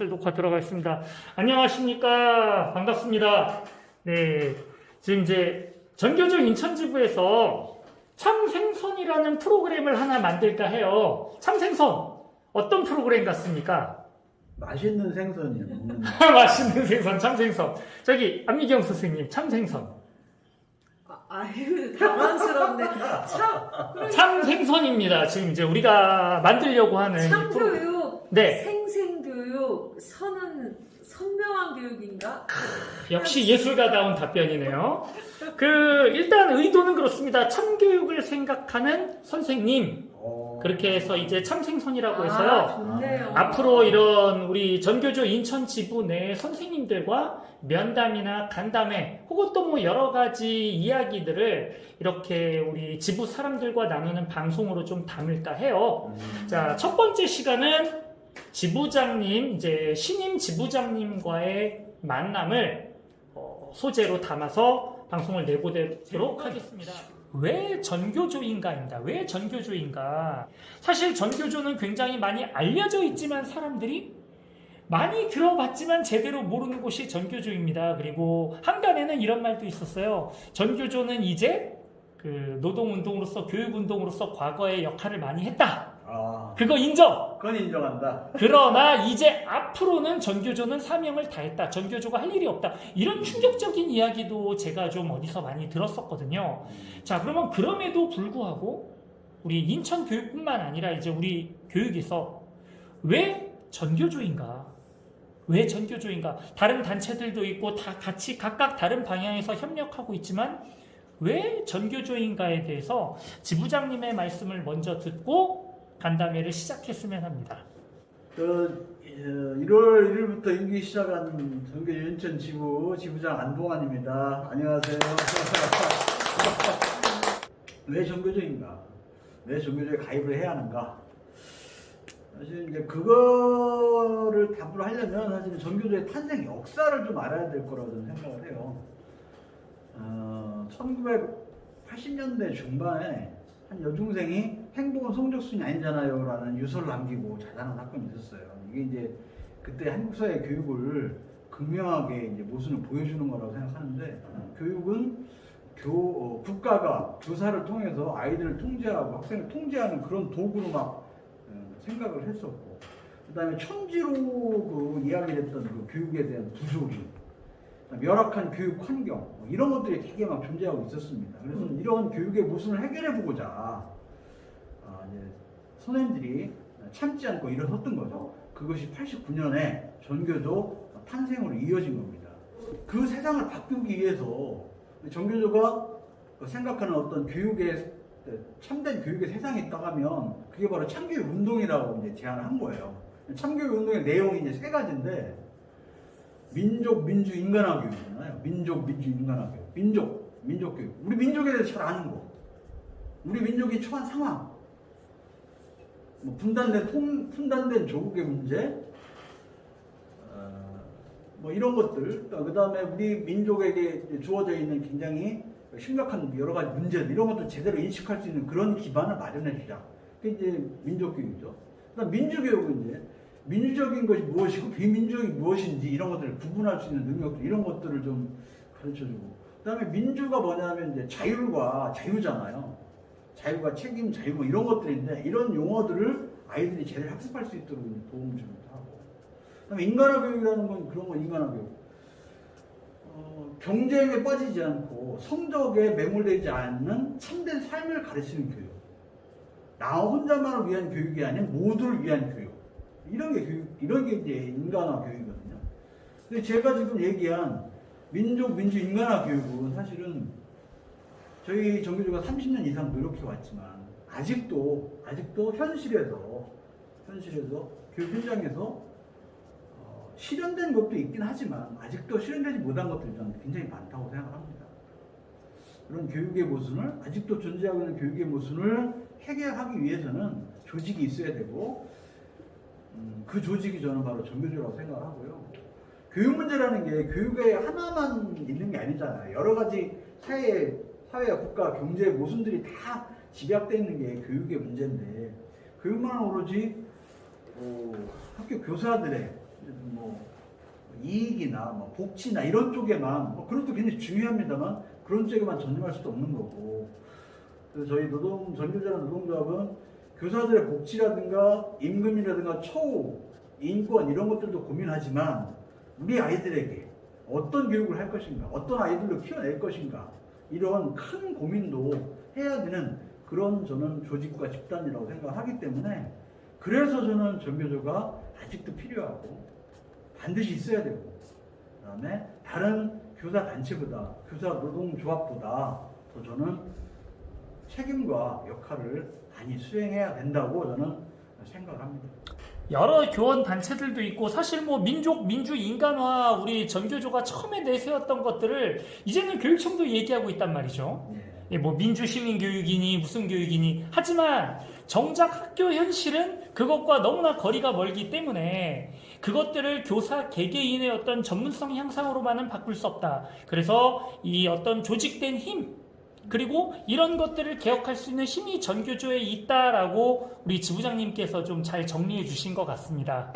이것을 녹화 들어가겠습니다. 안녕하십니까. 반갑습니다. 네. 지금 이제 전교조 인천지부에서 참생선이라는 프로그램을 하나 만들까 해요. 참생선. 어떤 프로그램 같습니까? 맛있는 생선이요. 음. 맛있는 생선, 참생선. 저기, 안미경 선생님, 참생선. 아, 아유, 당황스럽네. 참, 참생선입니다. 지금 이제 우리가 만들려고 하는. 이 프로- 참교육, 네. 생생 선은 선명한 교육인가? 역시 예술가다운 답변이네요. 그 일단 의도는 그렇습니다. 참교육을 생각하는 선생님 어. 그렇게 해서 이제 참생선이라고 아, 해서요. 좋네요. 앞으로 이런 우리 전교조 인천 지부 내 선생님들과 면담이나 간담회 혹은 또 뭐 여러 가지 이야기들을 이렇게 우리 지부 사람들과 나누는 방송으로 좀 담을까 해요. 음. 자, 첫 번째 시간은 지부장님, 이제 신임 지부장님과의 만남을 어, 소재로 담아서 방송을 내보도록 하겠습니다. 왜 전교조인가입니다. 왜 전교조인가? 사실 전교조는 굉장히 많이 알려져 있지만 사람들이 많이 들어봤지만 제대로 모르는 곳이 전교조입니다. 그리고 한간에는 이런 말도 있었어요. 전교조는 이제 그 노동운동으로서 교육운동으로서 과거의 역할을 많이 했다. 아, 그거 인정. 그건 인정한다. 그러나 이제 앞으로는 전교조는 사명을 다했다. 전교조가 할 일이 없다. 이런 충격적인 이야기도 제가 좀 어디서 많이 들었었거든요. 자, 그러면 그럼에도 불구하고 우리 인천 교육뿐만 아니라 이제 우리 교육에서 왜 전교조인가? 왜 전교조인가? 다른 단체들도 있고 다 같이 각각 다른 방향에서 협력하고 있지만 왜 전교조인가에 대해서 지부장님의 말씀을 먼저 듣고 간담회를 시작했으면 합니다. 그 어, 1월 1일부터 임기 시작한 전교 인천 지부 지부장 안동환입니다. 안녕하세요. 왜 전교조인가? 왜 전교조에 가입을 해야 하는가? 사실 이제 그거를 답을 하려면 사실 전교조의 탄생 역사를 좀 알아야 될 거라고 저는 생각을 해요. 어, 1980년대 중반에 한 여중생이 행복은 성적순이 아니잖아요 라는 유서를 남기고 자살한 사건이 있었어요. 이게 이제 그때 한국 사회 교육을 극명하게 이제 모순을 보여주는 거라고 생각하는데 교육은 교, 어, 국가가 교사를 통해서 아이들을 통제하고 학생을 통제하는 그런 도구로 막 어, 생각을 했었고 그 다음에 천지로 그 이야기됐던 그 교육에 대한 부조리 열악한 교육 환경 뭐 이런 것들이 되게 막 존재하고 있었습니다. 그래서 이런 교육의 모순을 해결해 보고자 선생님들이 참지 않고 일어섰던 거죠. 그것이 89년에 전교조 탄생으로 이어진 겁니다. 그 세상을 바꾸기 위해서 전교조가 생각하는 어떤 교육의 참된 교육의 세상이 있다고 하면 그게 바로 참교육 운동이라고 이제 제안을 한 거예요. 참교육 운동의 내용이 이제 세 가지인데 민족, 민주, 인간화 교육이잖아요. 민족, 민주, 인간화 교육. 민족, 민족 교육. 우리 민족에 대해서 잘 아는 거. 우리 민족이 처한 상황. 뭐 분단된 통, 분단된 조국의 문제. 어, 뭐 이런 것들. 그 다음에 우리 민족에게 주어져 있는 굉장히 심각한 여러 가지 문제들 이런 것도 제대로 인식할 수 있는 그런 기반을 마련해 주자. 그게 이제 민족 교육이죠. 그다음 민주 교육은 이제 민주적인 것이 무엇이고 비민주적이 무엇인지 이런 것들을 구분할 수 있는 능력들 이런 것들을 좀 가르쳐주고 그다음에 민주가 뭐냐면 이제 자율과 자유잖아요. 자유가 책임, 자유 뭐 이런 것들인데 이런 용어들을 아이들이 제대로 학습할 수 있도록 도움을 주기도 하고 그다음에 인간화 교육이라는 건 그런 거 인간화 교육. 어, 경쟁에 빠지지 않고 성적에 매몰되지 않는 참된 삶을 가르치는 교육. 나 혼자만을 위한 교육이 아닌 모두를 위한 교육. 이런 게 교육, 이런 게 이제 인간화 교육이거든요. 근데 제가 지금 얘기한 민족, 민주, 인간화 교육은 사실은 저희 정규조가 30년 이상 노력해 왔지만 아직도, 아직도 현실에서, 현실에서 교육 현장에서 어, 실현된 것도 있긴 하지만 아직도 실현되지 못한 것들이 저는 굉장히 많다고 생각합니다. 그런 교육의 모순을 아직도 존재하고 있는 교육의 모순을 해결하기 위해서는 조직이 있어야 되고 음, 그 조직이 저는 바로 전교조라고 생각을 하고요. 교육 문제라는 게 교육에 하나만 있는 게 아니잖아요. 여러 가지 사회, 사회와 국가, 경제의 모순들이 다 집약되어 있는 게 교육의 문제인데 교육만 오로지 어, 학교 교사들의 뭐 이익이나 뭐 복지나 이런 쪽에만 뭐 그런 것도 굉장히 중요합니다만 그런 쪽에만 전념할 수도 없는 거고. 그래서 저희 노동 전교조나 노동조합은 교사들의 복지라든가 임금이라든가 처우 인권 이런 것들도 고민하지만 우리 아이들에게 어떤 교육을 할 것인가 어떤 아이들로 키워낼 것인가 이런 큰 고민도 해야 되는 그런 저는 조직과 집단이라고 생각하기 때문에 그래서 저는 전교조가 아직도 필요하고 반드시 있어야 되고 그 다음에 다른 교사 단체보다 교사 노동조합보다 더 저는 책임과 역할을 많이 수행해야 된다고 저는 생각을 합니다. 여러 교원 단체들도 있고 사실 뭐 민족 민주 인간화 우리 전교조가 처음에 내세웠던 것들을 이제는 교육청도 얘기하고 있단 말이죠. 예. 예, 뭐 민주 시민 교육이니 무슨 교육이니 하지만 정작 학교 현실은 그것과 너무나 거리가 멀기 때문에 그것들을 교사 개개인의 어떤 전문성 향상으로만은 바꿀 수 없다. 그래서 이 어떤 조직된 힘 그리고 이런 것들을 개혁할 수 있는 힘이 전교조에 있다라고 우리 지부장님께서 좀 잘 정리해 주신 것 같습니다.